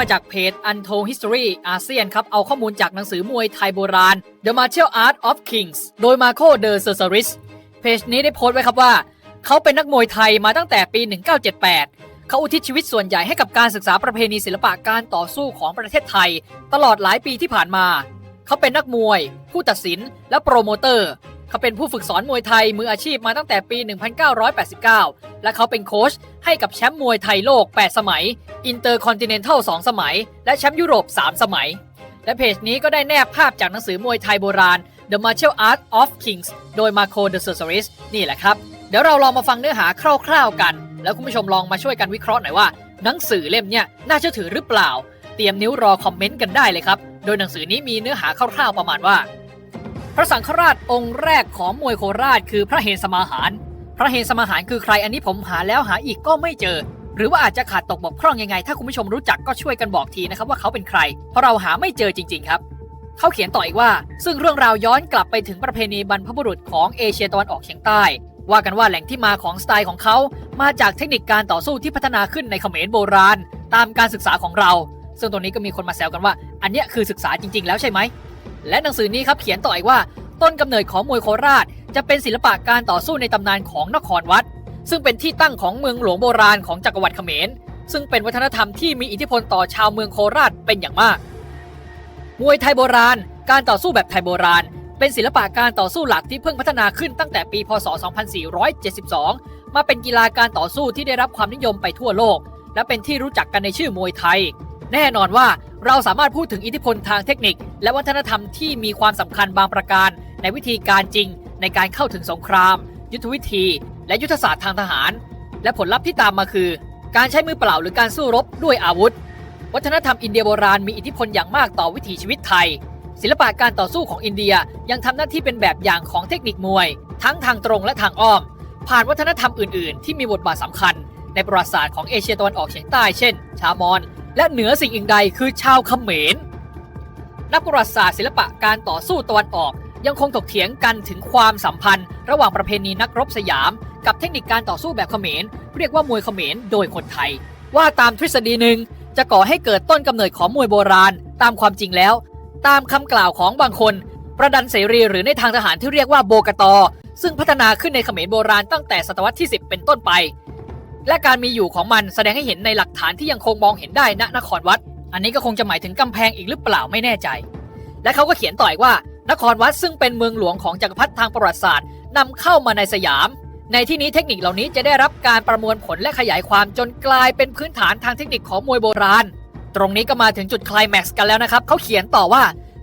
มาจากเพจ Untold History อาเซียนครับ เอาข้อมูลจากหนังสือมวยไทยโบราณ The Martial Art of Kings โดย Marco de c e s a r i s เพจนี้ได้โพสต์ไว้ครับว่า เขาเป็นนักมวยไทยมาตั้งแต่ปี 1978 เขาอุทิศชีวิตส่วนใหญ่ให้กับการศึกษาประเพณีศิลปะการต่อสู้ของประเทศไทย ตลอดหลายปีที่ผ่านมา เขาเป็นนักมวย ผู้ตัดสิน และโปรโมเตอร์ เขาเป็นผู้ฝึกสอนมวยไทยมืออาชีพมาตั้งแต่ปี 1989 และเขาเป็นโค้ชให้กับแชมป์มวยไทยโลก 8 สมัย อินเตอร์คอนติเนนทัล2สมัย และแชมป์ยุโรป 3 สมัย และเพจนี้ก็ได้แนบภาพจากหนังสือมวยไทยโบราณ The Martial Art of Kings โดย Marco de c e s a r i s นี่แหละครับ เดี๋ยวเราลองมาฟังเนื้อหาคร่าวๆกัน แล้วคุณผู้ชมลองมาช่วยกันวิเคราะห์หน่อยว่า หนังสือเล่มเนี่ยน่าเชื่อถือหรือเปล่า เตรียมนิ้วรอคอมเมนต์กันได้เลยครับ โดยหนังสือนี้มีเนื้อหาคร่าวๆประมาณว่า พระสังฆราชองค์แรกของมวยโคราช คือพระเฮนสมาหาร พระเฮนสมาหารคือใครอันนี้ผมหาแล้วหาอีกก็ไม่เจอ หรือว่าอาจจะขาดตกบกพร่องยังไง ถ้าคุณผู้ชมรู้จักก็ช่วยกันบอกทีนะครับว่าเขาเป็นใคร เพราะเราหาไม่เจอจริง ๆ ครับ เขาเขียนต่ออีกว่า ซึ่งเรื่องราวย้อนกลับไปถึงประเพณีบรรพบุรุษของเอเชียตะวันออกเฉียงใต้ ว่ากันว่าแหล่งที่มาของสไตล์ของเขา มาจากเทคนิคการต่อสู้ที่พัฒนาขึ้นในเขมรโบราณ ตามการศึกษาของเรา ซึ่งตรงนี้ก็มีคนมาแซวกันว่า อันเนี้ยคือศึกษาจริง ๆ แล้วใช่ไหมและหนังสือนี้ครับเขียนต่ออีกว่าต้นกำเนิดของมวยโคราช จะเป็นศิลปะการต่อสู้ในตำนานของนครวัด ซึ่งเป็นที่ตั้งของเมืองหลวงโบราณของจักรวรรดิเขมร ซึ่งเป็นวัฒนธรรมที่มีอิทธิพลต่อชาวเมืองโคราชเป็นอย่างมาก มวยไทยโบราณ การต่อสู้แบบไทยโบราณ เป็นศิลปะการต่อสู้หลักที่เพิ่งพัฒนาขึ้นตั้งแต่ปี พศ 2472 มาเป็นกีฬาการต่อสู้ที่ได้รับความนิยมไปทั่วโลก และเป็นที่รู้จักกันในชื่อมวยไทย แน่นอนว่าเราสามารถพูดถึงอิทธิพลทางเทคนิค และวัฒนธรรมที่มีความสำคัญบางประการ ในวิธีการจริงในการเข้าถึงสงคราม ยุทธวิธี และยุทธศาสตร์ทางทหาร และผลลัพธ์ที่ตามมาคือ การใช้มือเปล่าหรือการสู้รบด้วยอาวุธ วัฒนธรรมอินเดียโบราณมีอิทธิพลอย่างมากต่อวิถีชีวิตไทย ศิลปะการต่อสู้ของอินเดียยังทำหน้าที่เป็นแบบอย่างของเทคนิคมวย ทั้งทางตรงและทางอ้อม ผ่านวัฒนธรรมอื่น ๆ ที่มีบทบาทสำคัญ ในประวัติศาสตร์ของเอเชียตะวันออกเฉียงใต้เช่น ชาวมอญและเหนือสิ่งอื่นใดคือชาวเขมรนักประวัติศาสตร์ศิลปะการต่อสู้ตะวันออก ยังคงถกเถียงกันถึงความสัมพันธ์ ระหว่างประเพณีนักรบสยาม กับเทคนิคการต่อสู้แบบเขมร เรียกว่ามวยเขมรโดยคนไทย ว่าตามทฤษฎีหนึ่งจะก่อให้เกิดต้นกำเนิดของมวยโบราณ ตามความจริงแล้ว ตามคำกล่าวของบางคน ประดันเสรีหรือในทางทหารที่เรียกว่าโบกตอ ซึ่งพัฒนาขึ้นในเขมรโบราณตั้งแต่ศตวรรษที่ 10 เป็นต้นไป และการมีอยู่ของมันแสดงให้เห็นในหลักฐานที่ยังคงมองเห็นได้ณนครวัด อันนี้ก็คงจะหมายถึงกำแพงอีกหรือเปล่าไม่แน่ใจ และเขาก็เขียนต่ออีกว่า นครวัดซึ่งเป็นเมืองหลวงของจักรพรรดิทางประวัติศาสตร์นำเข้ามาในสยาม ในที่นี้เทคนิคเหล่านี้จะได้รับการประมวลผลและขยายความจนกลายเป็นพื้นฐานทางเทคนิคของมวยโบราณ ตรงนี้ก็มาถึงจุดคลายแม็กซ์กันแล้วนะครับเขาเขียนต่อว่า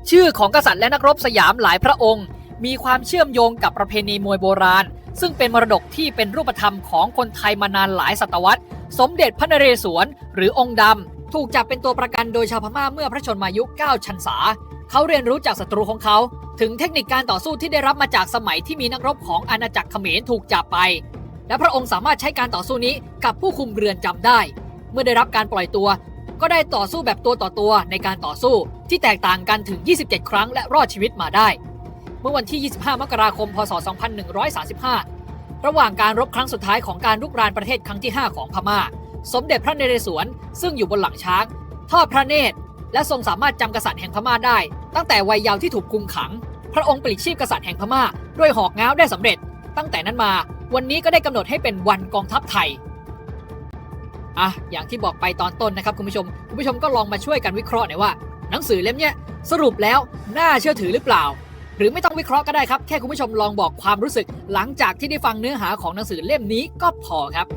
ชื่อของกษัตริย์และนักรบสยามหลายพระองค์ มีความเชื่อมโยงกับประเพณีมวยโบราณ ซึ่งเป็นมรดกที่เป็นรูปธรรมของคนไทยมานานหลายศตวรรษ สมเด็จพระนเรศวรหรือองค์ดำ ถูกจับเป็นตัวประกันโดยชาวพม่าเมื่อพระชนมายุ9ชันษา เขาเรียนรู้จากศัตรูของเขา ถึงเทคนิคการต่อสู้ที่ได้รับมาจากสมัยที่มีนักรบของอาณาจักรเขมรถูกจับไป และพระองค์สามารถใช้การต่อสู้นี้กับผู้คุมเรือนจำได้ เมื่อได้รับการปล่อยตัว ก็ได้ต่อสู้แบบตัวต่อตัวในการต่อสู้ ที่แตกต่างกันถึง 27 ครั้งและรอดชีวิตมาได้ เมื่อวันที่ 25 มกราคม พศ 2135 ระหว่างการรบครั้งสุดท้ายของการรุกรานประเทศครั้งที่ 5 ของพม่า สมเด็จพระนเรศวรซึ่งอยู่บนหลังช้างทอดพระเนตร และทรงสามารถจำกษัตริย์แห่งพม่าได้ ตั้งแต่วัยเยาว์ที่ถูกคุมขัง พระองค์ปลิดชีพกษัตริย์แห่งพม่า ด้วยหอกง้าวได้สำเร็จ ตั้งแต่นั้นมาวันนี้ก็ได้กำหนดให้เป็นวันกองทัพไทยอะอย่างที่บอกไปตอนต้นนะครับคุณผู้ชม คุณผู้ชมก็ลองมาช่วยกันวิเคราะห์หน่อยว่า หนังสือเล่มเนี้ยสรุปแล้วน่าเชื่อถือหรือเปล่า หรือไม่ต้องวิเคราะห์ก็ได้ครับ แค่คุณผู้ชมลองบอกความรู้สึก หลังจากที่ได้ฟังเนื้อหาของหนังสือเล่มนี้ก็พอครับ